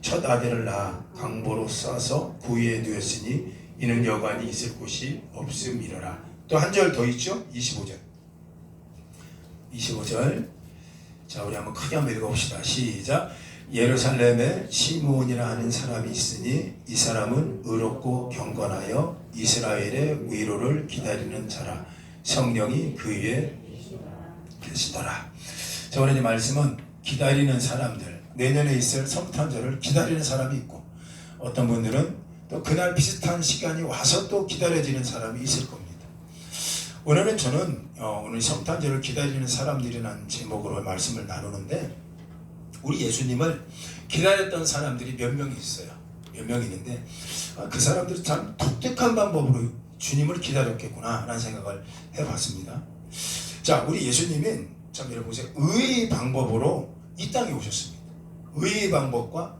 첫 아들을 낳아 강보로 쏴서 구위에 누였으니 이는 여관이 있을 곳이 없음이러라. 또 한 절 더 있죠? 25절. 25절. 자 우리 한번 크게 한번 읽어봅시다. 시작. 예루살렘에 시므온이라 하는 사람이 있으니 이 사람은 의롭고 경건하여 이스라엘의 위로를 기다리는 자라. 성령이 그 위에 계시더라. 자 오늘 이 말씀은 기다리는 사람들 내년에 있을 성탄절을 기다리는 사람이 있고 어떤 분들은 또 그날 비슷한 시간이 와서 또 기다려지는 사람이 있을 겁니다 오늘은 저는 어, 오늘 성탄절을 기다리는 사람들이라는 제목으로 말씀을 나누는데 우리 예수님을 기다렸던 사람들이 몇 명이 있어요. 몇 명이 있는데 아, 그 사람들이 참 독특한 방법으로 주님을 기다렸겠구나 라는 생각을 해봤습니다. 자, 우리 예수님은 참 여러분 보세요. 의의 방법으로 이 땅에 오셨습니다. 의의 방법과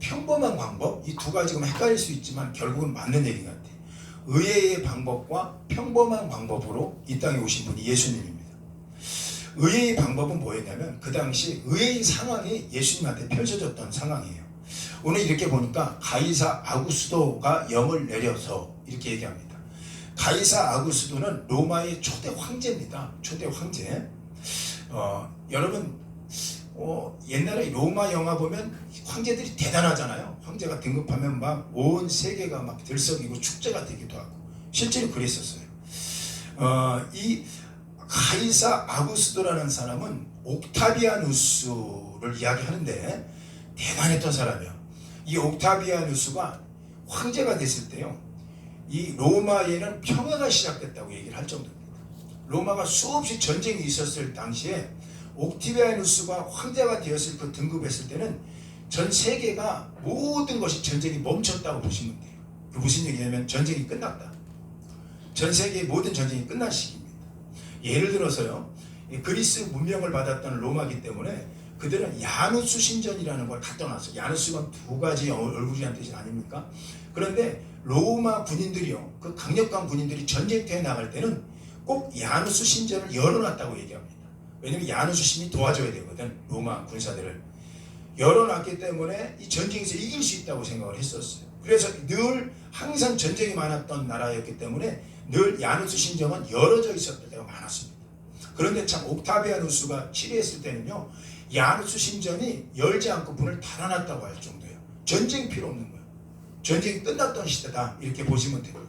평범한 방법 이 두 가지가 헷갈릴 수 있지만 결국은 맞는 얘기 같아요. 의의 방법과 평범한 방법으로 이 땅에 오신 분이 예수님입니다. 의의 방법은 뭐였냐면 그 당시 의의 상황이 예수님한테 펼쳐졌던 상황이에요. 오늘 이렇게 보니까 가이사 아구스도가 영을 내려서 이렇게 얘기합니다. 가이사 아구스도는 로마의 초대 황제입니다. 초대 황제. 어, 여러분 어, 옛날에 로마 영화 보면 황제들이 대단하잖아요. 황제가 등급하면 막 온 세계가 막 들썩이고 축제가 되기도 하고 실제로 그랬었어요. 어, 이 가이사 아구스도라는 사람은 옥타비아누스를 이야기하는데 대단했던 사람이야. 이 옥타비아누스가 황제가 됐을 때요. 이 로마에는 평화가 시작됐다고 얘기를 할 정도입니다. 로마가 수없이 전쟁이 있었을 당시에 옥티비아누스가 황제가 되었을 그 등급했을 때는 전 세계가 모든 것이 전쟁이 멈췄다고 보시면 돼요. 그 무슨 얘기냐면 전쟁이 끝났다. 전 세계의 모든 전쟁이 끝난 시기입니다. 예를 들어서요. 이 그리스 문명을 받았던 로마기 때문에 그들은 야누스 신전이라는 걸 갖다 놨어요. 야누스가 두 가지 얼굴이라는 뜻이 아닙니까? 그런데 로마 군인들이요. 그 강력한 군인들이 전쟁터에 나갈 때는 꼭 야누스 신전을 열어놨다고 얘기합니다. 왜냐면 야누스 신이 도와줘야 되거든. 로마 군사들을. 열어놨기 때문에 이 전쟁에서 이길 수 있다고 생각을 했었어요. 그래서 늘 항상 전쟁이 많았던 나라였기 때문에 늘 야누스 신정은 열어져 있었던 때가 많았습니다. 그런데 참 옥타비아누스가 치리했을 때는요. 야누스 신전이 열지 않고 문을 닫아놨다고 할 정도예요. 전쟁 필요 없는 거예요. 전쟁이 끝났던 시대다 이렇게 보시면 됩니다.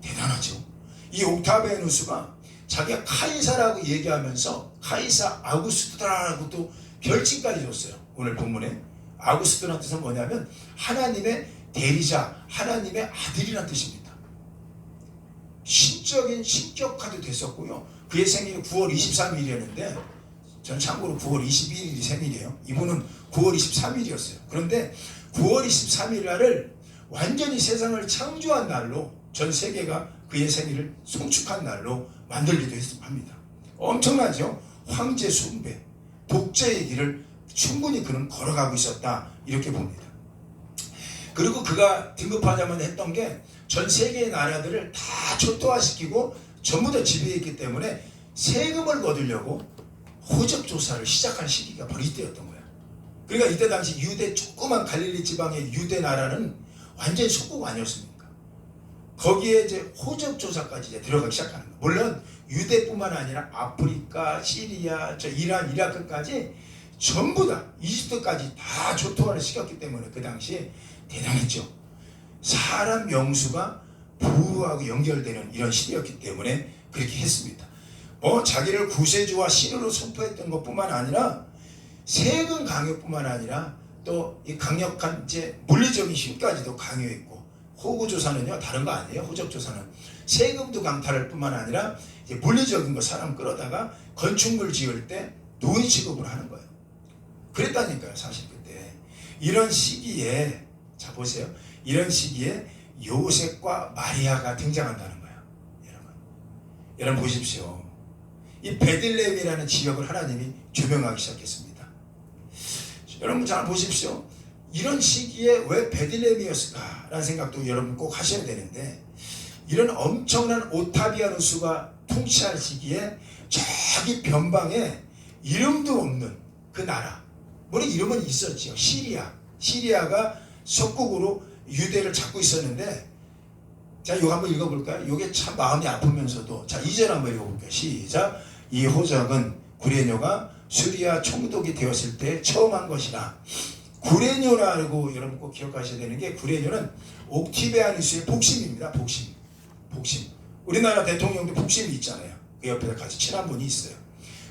대단하죠. 이 옥타비아누스가 자기가 카이사라고 얘기하면서 카이사 아구스트라라고 또 별칭까지 줬어요. 오늘 본문에 아구스트라는 뜻은 뭐냐면 하나님의 대리자, 하나님의 아들이라는 뜻입니다. 신적인 신격화도 됐었고요. 그의 생일이 9월 23일이었는데 전 참고로 9월 22일이 생일이에요. 이분은 9월 23일이었어요. 그런데 9월 23일 날을 완전히 세상을 창조한 날로 전 세계가 그의 생일을 송축한 날로 만들기도 합니다. 엄청나죠? 황제 숭배, 독재의 길을 충분히 그는 걸어가고 있었다 이렇게 봅니다. 그리고 그가 등급하자면 했던 게 전 세계의 나라들을 다 초토화시키고 전부 다 지배했기 때문에 세금을 거두려고 호적 조사를 시작한 시기가 바로 이때였던 거야. 그러니까 이때 당시 유대 조그만 갈릴리 지방의 유대 나라는 완전히 속국 아니었습니까? 거기에 이제 호적 조사까지 이제 들어가기 시작하는. 물론 유대뿐만 아니라 아프리카, 시리아, 저 이란, 이라크까지 전부 다 이집트까지 다 조토화를 시켰기 때문에 그 당시에 대단했죠. 사람 명수가 부하고 연결되는 이런 시대였기 때문에 그렇게 했습니다. 뭐 자기를 구세주와 신으로 선포했던 것뿐만 아니라 세금 강요뿐만 아니라 또 이 강력한 이제 물리적인 힘까지도 강요했고 호구 조사는요 다른 거 아니에요 호적 조사는 세금도 강탈할 뿐만 아니라 물리적인 거 사람 끌어다가 건축물 지을 때 노예 취급을 하는 거예요. 그랬다니까요 사실 그때 이런 시기에 자 보세요. 이런 시기에 요셉과 마리아가 등장한다는 거예요. 여러분. 여러분 보십시오. 이 베들레헴이라는 지역을 하나님이 조명하기 시작했습니다. 여러분 잘 보십시오. 이런 시기에 왜 베들레헴이었을까라는 생각도 여러분 꼭 하셔야 되는데 이런 엄청난 오타비아누스가 통치할 시기에 저기 변방에 이름도 없는 그 나라. 물론 이름은 있었지요. 시리아. 시리아가 속국으로 유대를 잡고 있었는데 자 이거 한번 읽어볼까요? 이게 참 마음이 아프면서도 자 2절 한번 읽어볼게요. 시작. 이 호적은 구레뇨가 수리아 총독이 되었을 때 처음 한 것이라 구레뇨라고 여러분 꼭 기억하셔야 되는 게 구레뇨는 옥티베아누스의 복심입니다. 복심 복심 우리나라 대통령도 복심이 있잖아요 그 옆에 같이 친한 분이 있어요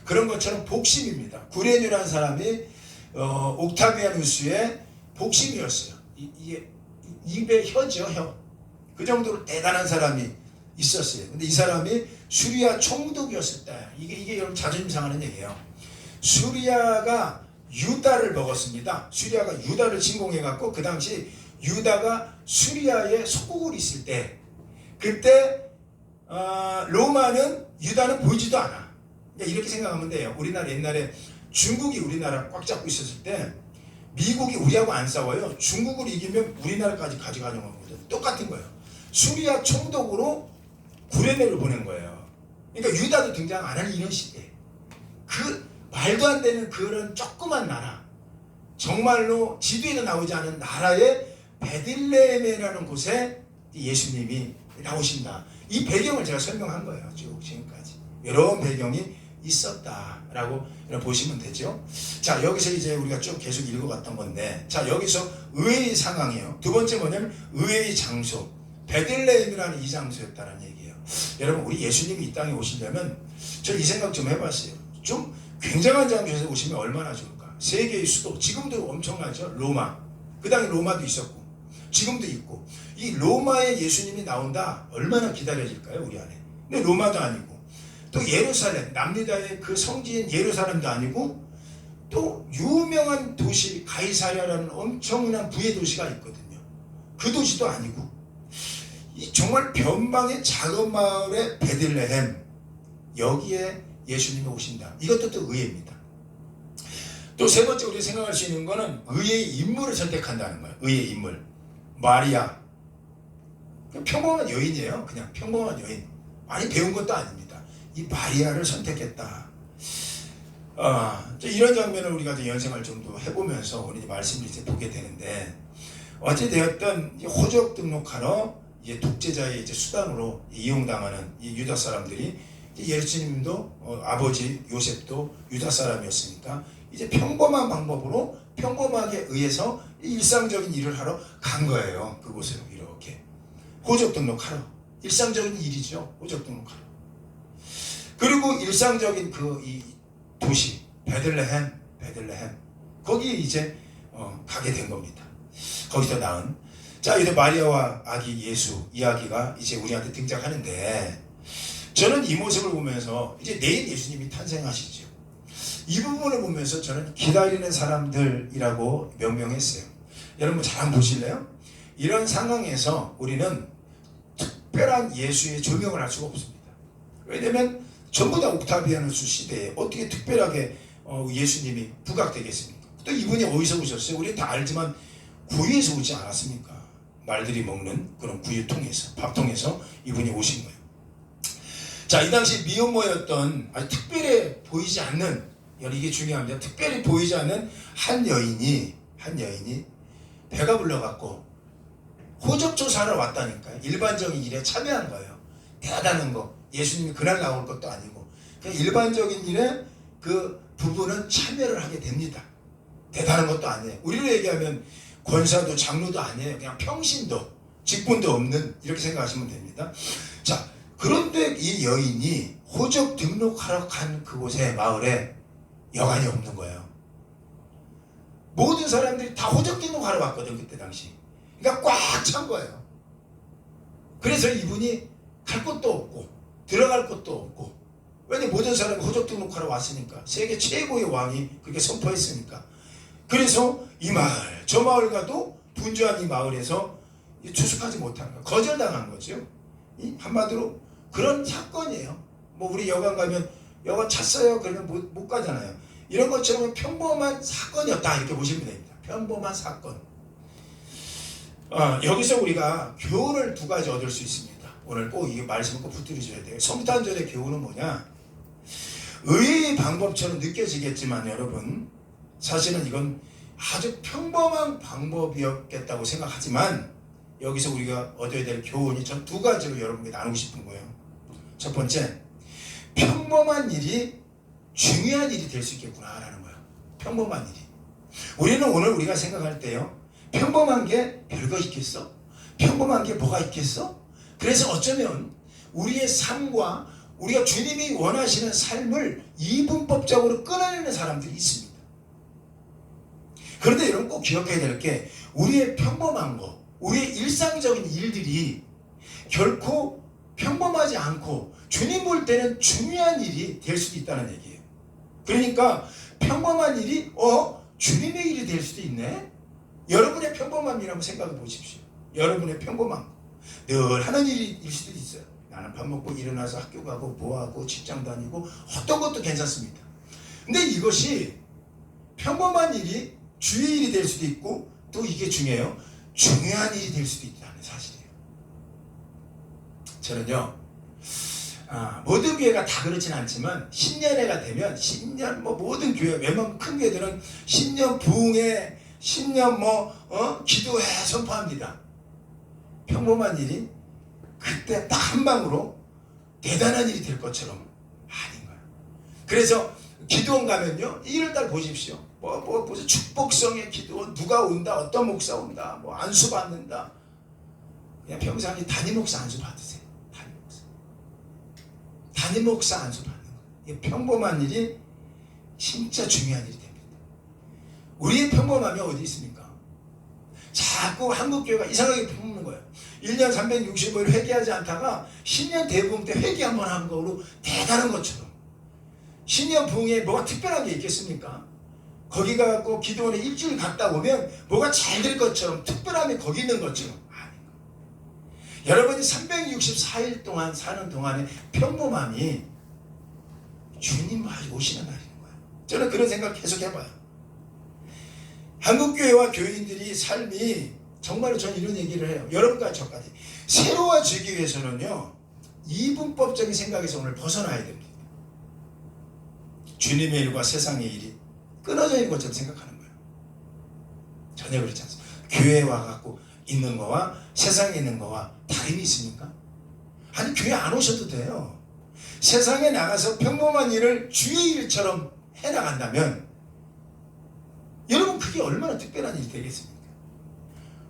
그런 것처럼 복심입니다 구레뇨라는 사람이 어, 옥타비아누스의 복심이었어요 이, 이게 입의 혀죠 혀. 그 정도로 대단한 사람이 있었어요. 근데 이 사람이 수리아 총독이었을 때 이게 이게 여러분 자존심 상하는 얘기예요. 수리아가 유다를 먹었습니다. 수리아가 유다를 침공해 갖고 그 당시 유다가 수리아의 속국으로 있을 때 그때 어, 로마는 유다는 보이지도 않아. 그러니까 이렇게 생각하면 돼요. 우리나라 옛날에 중국이 우리나라 꽉 잡고 있었을 때 미국이 우리하고 안 싸워요. 중국을 이기면 우리나라까지 가져가는 거거든. 똑같은 거예요. 수리아 총독으로 구레네를 보낸 거예요. 그러니까 유다도 등장 안 하는 이런 시대. 그 말도 안 되는 그런 조그만 나라. 정말로 지도에도 나오지 않은 나라의 베들레헴이라는 곳에 예수님이 나오신다. 이 배경을 제가 설명한 거예요. 쭉 지금까지. 이런 배경이 있었다라고 보시면 되죠. 자, 여기서 이제 우리가 쭉 계속 읽어갔던 건데, 자, 여기서 의의 상황이에요. 두 번째 뭐냐면 의의 장소. 베들레헴이라는 이 장소였다는 얘기예요. 여러분, 우리 예수님이 이 땅에 오시려면 저 이 생각 좀 해봤어요. 좀 굉장한 장소에서 오시면 얼마나 좋을까? 세계의 수도, 지금도 엄청나죠? 로마. 그 당에 로마도 있었고, 지금도 있고, 이 로마에 예수님이 나온다? 얼마나 기다려질까요, 우리 안에? 근데 로마도 아니고, 또 예루살렘, 남유다의 그 성지인 예루살렘도 아니고, 또 유명한 도시 가이사랴라는 엄청난 부의 도시가 있거든요. 그 도시도 아니고, 이 정말 변방의 작은 마을의 베들레헴, 여기에 예수님이 오신다. 이것도 또 의예입니다. 또 세 번째 우리 생각할 수 있는 거는 의의 인물을 선택한다는 거예요. 의의 인물. 마리아. 평범한 여인이에요. 그냥 평범한 여인. 많이 배운 것도 아닙니다. 이 마리아를 선택했다. 어, 이런 장면을 우리가 좀더 해보면서 우리 말씀을 이제 보게 되는데 어찌되었든 호적 등록하러 이제 독재자의 이제 수단으로 이용당하는 이 유다 사람들이 예수님도 어, 아버지 요셉도 유다 사람이었으니까 이제 평범한 방법으로 평범하게 의해서 일상적인 일을 하러 간 거예요. 그곳으로 호적 등록하러 일상적인 일이죠. 호적 등록하러 그리고 일상적인 그 이 도시 베들레헴 베들레헴 거기에 이제 어, 가게 된 겁니다. 거기서 낳은 자 이제 마리아와 아기 예수 이야기가 이제 우리한테 등장하는데 저는 이 모습을 보면서 이제 내일 예수님이 탄생하시죠. 이 부분을 보면서 저는 기다리는 사람들이라고 명명했어요. 여러분 잘 한번 보실래요? 이런 상황에서 우리는 특별한 예수의 조명을 할 수가 없습니다. 왜냐면 전부 다 옥타비아누스 시대에 어떻게 특별하게 어, 예수님이 부각되겠습니까? 또 이분이 어디서 오셨어요? 우리 다 알지만 구유에서 오지 않았습니까? 말들이 먹는 그런 구유통에서 밥통에서 이분이 오신 거예요. 자, 이 당시 미혼모였던 아주 특별히 보이지 않는 이게 중요합니다. 특별히 보이지 않는 한 여인이 한 여인이 배가 불러갖고 호적 조사를 왔다니까요. 일반적인 일에 참여한 거예요. 대단한 거. 예수님이 그날 나올 것도 아니고 그냥 일반적인 일에 그 부부는 참여를 하게 됩니다. 대단한 것도 아니에요. 우리로 얘기하면 권사도 장로도 아니에요. 그냥 평신도 직분도 없는 이렇게 생각하시면 됩니다. 자, 그런데 이 여인이 호적 등록하러 간 그곳에 마을에 여관이 없는 거예요. 모든 사람들이 다 호적 등록하러 왔거든 그때 당시. 그러니까 꽉 찬 거예요. 그래서 이분이 갈 곳도 없고 들어갈 곳도 없고 왜냐 모든 사람이 호적 등록하러 왔으니까 세계 최고의 왕이 그렇게 선포했으니까 그래서 이 마을, 저 마을 가도 분주한 이 마을에서 이 추숙하지 못한 거, 거절당한 거죠. 이 한마디로 그런 사건이에요. 뭐 우리 여관 가면 여관 찼어요. 그러면 못, 못 가잖아요. 이런 것처럼 평범한 사건이었다 이렇게 보시면 됩니다. 평범한 사건. 아, 여기서 우리가 교훈을 두 가지 얻을 수 있습니다. 오늘 꼭 이게 말씀을 꼭 붙들으셔야 돼요. 성탄절의 교훈은 뭐냐? 의의 방법처럼 느껴지겠지만 여러분 사실은 이건 아주 평범한 방법이었겠다고 생각하지만 여기서 우리가 얻어야 될 교훈이 전 두 가지로 여러분께 나누고 싶은 거예요. 첫 번째, 평범한 일이 중요한 일이 될 수 있겠구나라는 거예요. 평범한 일이. 우리는 오늘 우리가 생각할 때요. 평범한 게 별거 있겠어? 평범한 게 뭐가 있겠어? 그래서 어쩌면 우리의 삶과 우리가 주님이 원하시는 삶을 이분법적으로 끊어내는 사람들이 있습니다. 그런데 여러분 꼭 기억해야 될 게 우리의 평범한 거, 우리의 일상적인 일들이 결코 평범하지 않고 주님 볼 때는 중요한 일이 될 수도 있다는 얘기예요. 그러니까 평범한 일이 어 주님의 일이 될 수도 있네. 여러분의 평범함이라고 생각해 보십시오. 여러분의 평범함 늘 하는 일일 수도 있어요. 나는 밥 먹고 일어나서 학교 가고 뭐하고 직장 다니고 어떤 것도 괜찮습니다. 근데 이것이 평범한 일이 주의 일이 될 수도 있고 또 이게 중요해요. 중요한 일이 될 수도 있다는 사실이에요. 저는요. 아, 모든 교회가 다 그렇진 않지만 10년회가 되면 10년 뭐 모든 교회 웬만한 큰 교회들은 10년 부흥회 10년 뭐 어? 기도회 선포합니다. 평범한 일이 그때 딱 한 방으로 대단한 일이 될 것처럼 아닌 거예요. 그래서 기도원 가면요. 1월달 보십시오. 뭐, 뭐, 무슨 축복성의 기도원 누가 온다, 어떤 목사 온다, 뭐 안수 받는다. 그냥 평상시 담임 목사 안수 받으세요. 담임 목사. 담임 목사 안수 받는 거예요. 평범한 일이 진짜 중요한 일이. 우리의 평범함이 어디 있습니까? 자꾸 한국교회가 이상하게 품는 거예요. 1년 365일 회개하지 않다가 10년 대부흥 때 회개 한번 하는 거로 대단한 것처럼 신년 부흥에 뭐가 특별한 게 있겠습니까? 거기 가고 기도원에 일주일 갔다 오면 뭐가 잘 될 것처럼 특별함이 거기 있는 것처럼. 여러분이 364일 동안 사는 동안의 평범함이 주님 오시는 날인 거예요. 저는 그런 생각 계속 해봐요. 한국교회와 교인들이 삶이 정말로 저는 이런 얘기를 해요. 여러분과 저까지. 새로워지기 위해서는요, 이분법적인 생각에서 오늘 벗어나야 됩니다. 주님의 일과 세상의 일이 끊어져 있는 것처럼 생각하는 거예요. 전혀 그렇지 않습니다. 교회에 와갖고 있는 거와 세상에 있는 거와 다름이 있습니까? 아니, 교회 안 오셔도 돼요. 세상에 나가서 평범한 일을 주의 일처럼 해나간다면 그게 얼마나 특별한 일이 되겠습니까?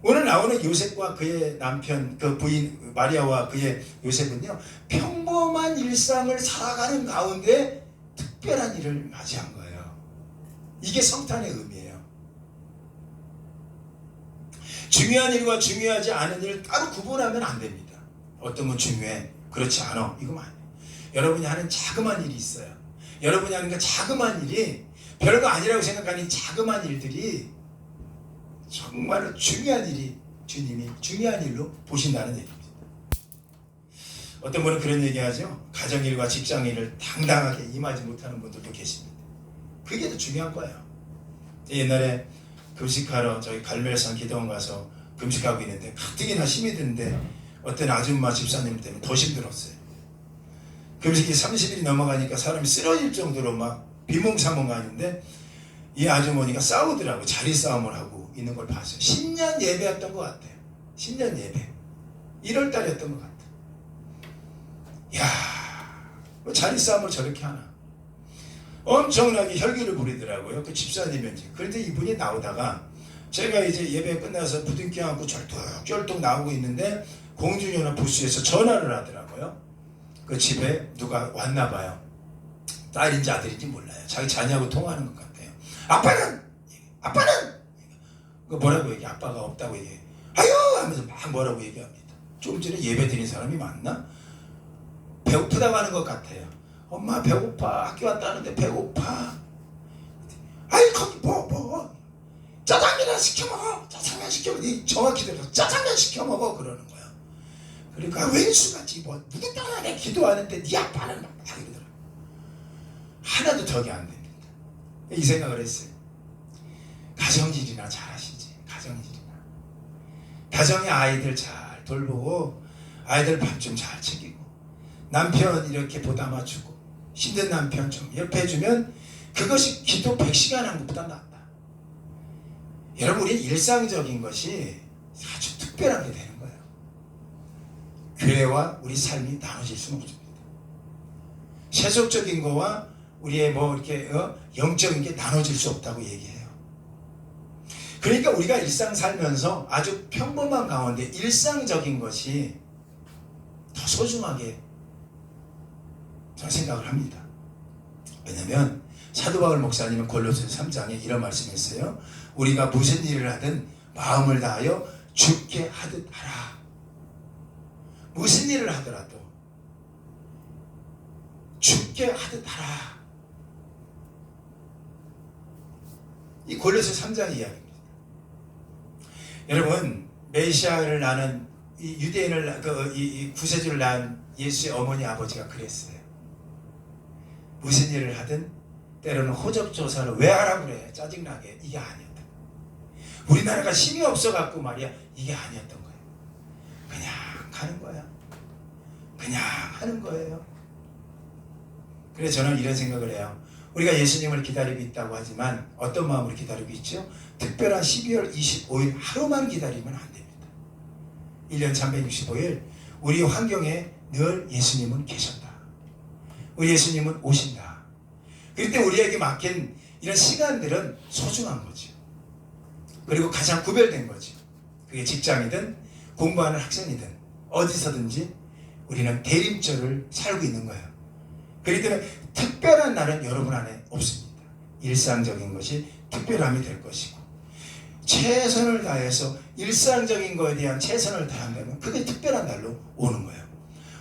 오늘 나오는 요셉과 그의 남편 그 부인 마리아와 그의 요셉은요 평범한 일상을 살아가는 가운데 특별한 일을 맞이한 거예요. 이게 성탄의 의미예요. 중요한 일과 중요하지 않은 일을 따로 구분하면 안 됩니다. 어떤 건 중요해, 그렇지 않아. 이거만. 여러분이 하는 자그마한 일이 있어요. 여러분이 하는 그 자그마한 일이 별거 아니라고 생각하는 자그마한 일들이 정말로 중요한 일이 주님이 중요한 일로 보신다는 얘기입니다. 어떤 분은 그런 얘기하죠. 가정일과 직장일을 당당하게 임하지 못하는 분들도 계십니다. 그게 더 중요한 거예요. 옛날에 금식하러 저희 갈멜산 기도원 가서 금식하고 있는데 가뜩이나 힘이 드는데 어떤 아줌마 집사님 때문에 더 힘들었어요. 금식이 30일이 넘어가니까 사람이 쓰러질 정도로 막 비몽사몽하는데 이 아주머니가 싸우더라고 자리 싸움을 하고 있는 걸 봤어요. 10년 예배였던 것 같아요. 10년 예배. 1월 달이었던 것 같아요. 야, 뭐 자리 싸움을 저렇게 하나. 엄청나게 혈기를 부리더라고요. 그 집사님인지. 그런데 이분이 나오다가 제가 이제 예배 끝나서 부둥켜안고 절뚝절뚝 나오고 있는데 공중연합 부스에서 전화를 하더라고요. 그 집에 누가 왔나 봐요. 딸인지 아들인지 몰라요. 자기 자녀하고 통화하는 것 같아요. 아빠는 아빠는 그 뭐라고 얘기? 아빠가 없다고 얘기해. 아유 하면서 막 뭐라고 얘기합니다. 좀 전에 예배 드린 사람이 맞나? 배고프다고 하는 것 같아요. 엄마 배고파. 학교 왔다 하는데 배고파. 아이 거기 뭐 뭐. 짜장면 시켜 먹어. 짜장면 시켜 먹어. 이 정확히 들어서 짜장면 시켜 먹어 그러는 거야. 그러니까 왼수같이 뭐 누구 따라내 기도하는데 네 아빠는 막 이러더라. 하나도 덕이 안 됩니다. 이 생각을 했어요. 가정일이나 잘하시지. 가정일이나. 가정의 아이들 잘 돌보고 아이들 밥 좀 잘 챙기고 남편 이렇게 보다 맞추고 힘든 남편 좀 옆에 해주면 그것이 기도 100시간 한 것보다 낫다. 여러분 우리 일상적인 것이 아주 특별하게 되는 거예요. 교회와 우리 삶이 나눠질 수는 없습니다. 세속적인 거와 우리의 뭐 이렇게 어? 영적인 게 나눠질 수 없다고 얘기해요. 그러니까 우리가 일상 살면서 아주 평범한 가운데 일상적인 것이 더 소중하게 저는 생각을 합니다. 왜냐하면 사도 바울 목사님은 골로새 3장에 이런 말씀했어요. 우리가 무슨 일을 하든 마음을 다하여 죽게 하듯 하라. 무슨 일을 하더라도 죽게 하듯 하라. 이 골로새 3장 이야기입니다. 여러분 메시아를 낳은 이 유대인을 그, 이, 이 구세주를 낳은 예수의 어머니 아버지가 그랬어요. 무슨 일을 하든 때로는 호적 조사를 왜 하라 그래 짜증나게 이게 아니었다. 우리나라가 힘이 없어갖고 말이야 이게 아니었던 거예요. 그냥 가는 거야. 그냥 하는 거예요. 그래서 저는 이런 생각을 해요. 우리가 예수님을 기다리고 있다고 하지만 어떤 마음으로 기다리고 있죠? 특별한 12월 25일 하루만 기다리면 안 됩니다. 1년 365일 우리 환경에 늘 예수님은 계셨다. 우리 예수님은 오신다. 그때 우리에게 맡긴 이런 시간들은 소중한 거죠. 그리고 가장 구별된 거죠. 그게 직장이든 공부하는 학생이든 어디서든지 우리는 대림절을 살고 있는 거예요. 그렇기 때문에 특별한 날은 여러분 안에 없습니다. 일상적인 것이 특별함이 될 것이고 최선을 다해서 일상적인 거에 대한 최선을 다한다면 그게 특별한 날로 오는 거예요.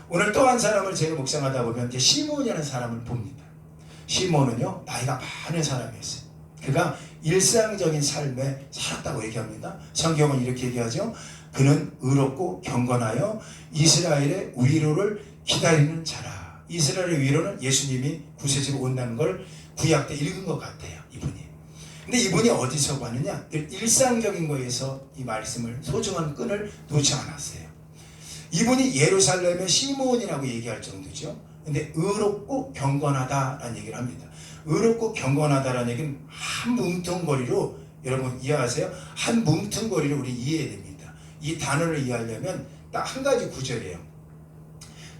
오늘 또 한 사람을 제가 묵상하다 보면 이제 시몬이라는 사람을 봅니다. 시몬은요 나이가 많은 사람이었어요. 그가 일상적인 삶에 살았다고 얘기합니다. 성경은 이렇게 얘기하죠. 그는 의롭고 경건하여 이스라엘의 위로를 기다리는 자라. 이스라엘의 위로는 예수님이 구세주로 온다는 걸 구약 때 읽은 것 같아요. 이분이. 근데 이분이 어디서 봤느냐? 일상적인 거에서 이 말씀을 소중한 끈을 놓지 않았어요. 이분이 예루살렘의 시몬이라고 얘기할 정도죠. 근데 의롭고 경건하다라는 얘기를 합니다. 의롭고 경건하다라는 얘기는 한 뭉텅거리로 여러분 이해하세요? 한 뭉텅거리로 우리 이해해야 됩니다. 이 단어를 이해하려면 딱 한 가지 구절이에요.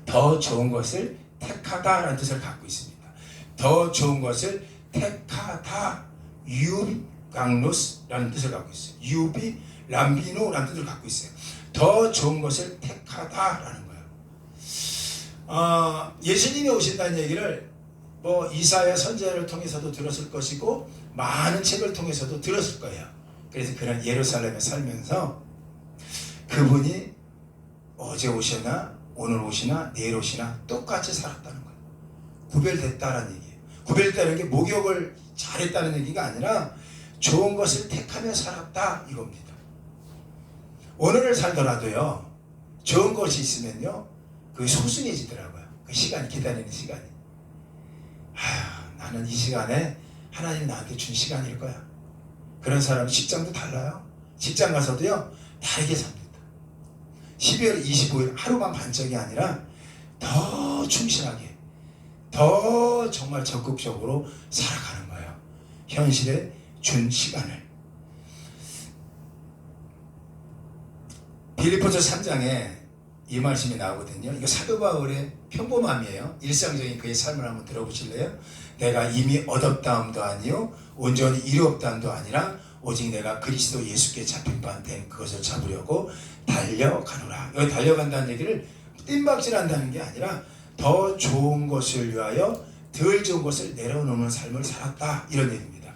더 좋은 것을 택하다라는 뜻을 갖고 있습니다. 더 좋은 것을 택하다 유강로스라는 뜻을 갖고 있어요. 유비 람비노라는 뜻을 갖고 있어요. 더 좋은 것을 택하다라는 거예요. 어, 예수님이 오신다는 얘기를 뭐 이사야 선제를 통해서도 들었을 것이고 많은 책을 통해서도 들었을 거예요. 그래서 그런 예루살렘에 살면서 그분이 어제 오시나 오늘 오시나 내일 오시나 똑같이 살았다는 거예요. 구별됐다는 얘기예요. 구별됐다는 게 목욕을 잘했다는 얘기가 아니라 좋은 것을 택하며 살았다 이겁니다. 오늘을 살더라도요 좋은 것이 있으면요 그 소중해지더라고요. 그 시간 기다리는 시간이. 아 나는 이 시간에 하나님 나한테 준 시간일 거야. 그런 사람 직장도 달라요. 직장 가서도요 다르게 삽니다. 12월 25일 하루만 반짝이 아니라 더 충실하게 더 정말 적극적으로 살아가는 거예요. 현실에 준 시간을. 빌리포스 3장에 이 말씀이 나오거든요. 이거 사도 바울의 평범함이에요. 일상적인 그의 삶을 한번 들어보실래요? 내가 이미 얻었다함도 아니요 온전히 이루었다함도 아니라 오직 내가 그리스도 예수께 잡힌 바 된 그것을 잡으려고 달려가노라. 여기 달려간다는 얘기를 뜀박질한다는 게 아니라 더 좋은 것을 위하여 덜 좋은 것을 내려놓는 삶을 살았다 이런 얘기입니다.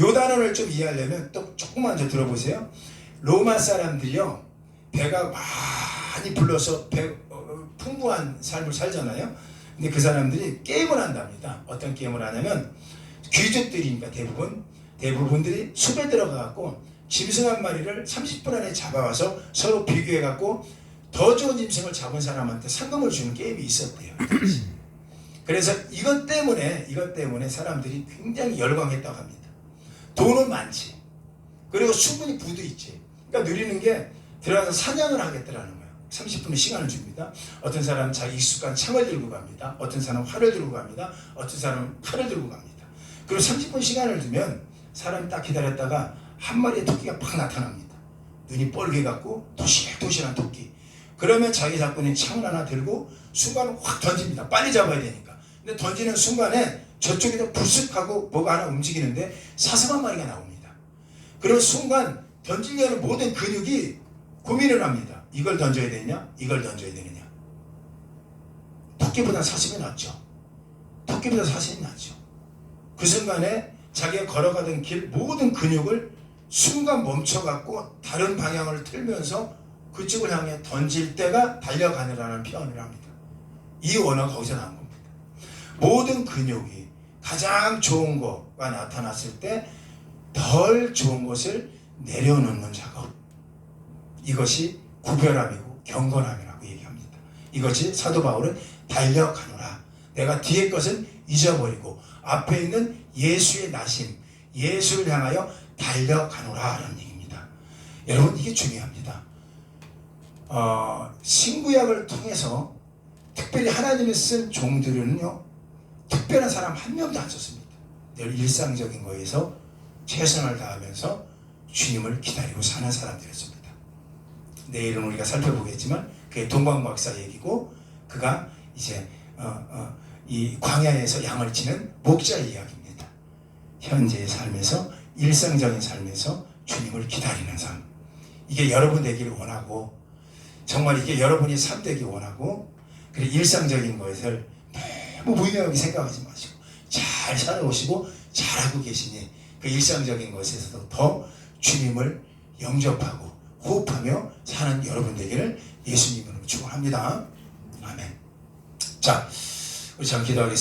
요 단어를 좀 이해하려면 또 조금만 더 들어보세요. 로마 사람들이요 배가 많이 불러서 배, 어, 풍부한 삶을 살잖아요. 근데 그 사람들이 게임을 한답니다. 어떤 게임을 하냐면 귀족들이니까 대부분 대부분들이 숲에 들어가갖고 짐승 한 마리를 30분 안에 잡아와서 서로 비교해갖고 더 좋은 짐승을 잡은 사람한테 상금을 주는 게임이 있었대요. 그래서 이것 때문에 이것 때문에 사람들이 굉장히 열광했다고 합니다. 돈은 많지. 그리고 충분히 부도 있지. 그러니까 누리는 게 들어가서 사냥을 하겠다라는 거예요. 30분의 시간을 줍니다. 어떤 사람은 자기 익숙한 창을 들고 갑니다. 어떤 사람은 활을 들고 갑니다. 어떤 사람은 칼을 들고 갑니다. 그리고 30분 시간을 두면 사람이 딱 기다렸다가 한 마리의 토끼가 팍 나타납니다. 눈이 뻘게 갖고 도실도실한 토끼. 그러면 자기 있는 창을 하나 들고 순간 확 던집니다. 빨리 잡아야 되니까. 근데 던지는 순간에 저쪽에서 불쑥하고 뭐가 하나 움직이는데 사슴 한 마리가 나옵니다. 그런 순간 던지려는 모든 근육이 고민을 합니다. 이걸 던져야 되느냐? 이걸 던져야 되느냐? 토끼보다 사슴이 낫죠. 토끼보다 사슴이 낫죠. 그 순간에 자기가 걸어가던 길 모든 근육을 순간 멈춰갖고 다른 방향을 틀면서 그쪽을 향해 던질 때가 달려가느라는 표현을 합니다. 이 원어가 거기서 나온 겁니다. 모든 근육이 가장 좋은 거가 나타났을 때 덜 좋은 것을 내려놓는 작업. 이것이 구별함이고 경건함이라고 얘기합니다. 이것이 사도 바울은 달려가노라. 내가 뒤의 것은 잊어버리고 앞에 있는 예수의 나심, 예수를 향하여 달려가노라 라는 얘기입니다. 여러분 이게 중요합니다. 어, 신구약을 통해서 특별히 하나님이 쓴 종들은요 특별한 사람 한 명도 안 썼습니다. 늘 일상적인 거에서 최선을 다하면서 주님을 기다리고 사는 사람들이었습니다. 내일은 우리가 살펴보겠지만 그의 동방 박사 얘기고 그가 이제 어, 어, 이 광야에서 양을 치는 목자의 이야기입니다. 현재의 삶에서 일상적인 삶에서 주님을 기다리는 삶. 이게 여러분 되기를 원하고 정말 이게 여러분이 삶 되기 원하고 그리고 일상적인 것을 너무 무의미하게 생각하지 마시고 잘 살아오시고 잘하고 계시니 그 일상적인 것에서도 더 주님을 영접하고 호흡하며 사는 여러분 되기를 예수님으로 축원합니다. 아멘. 자, 우리 참 기도하겠습니다.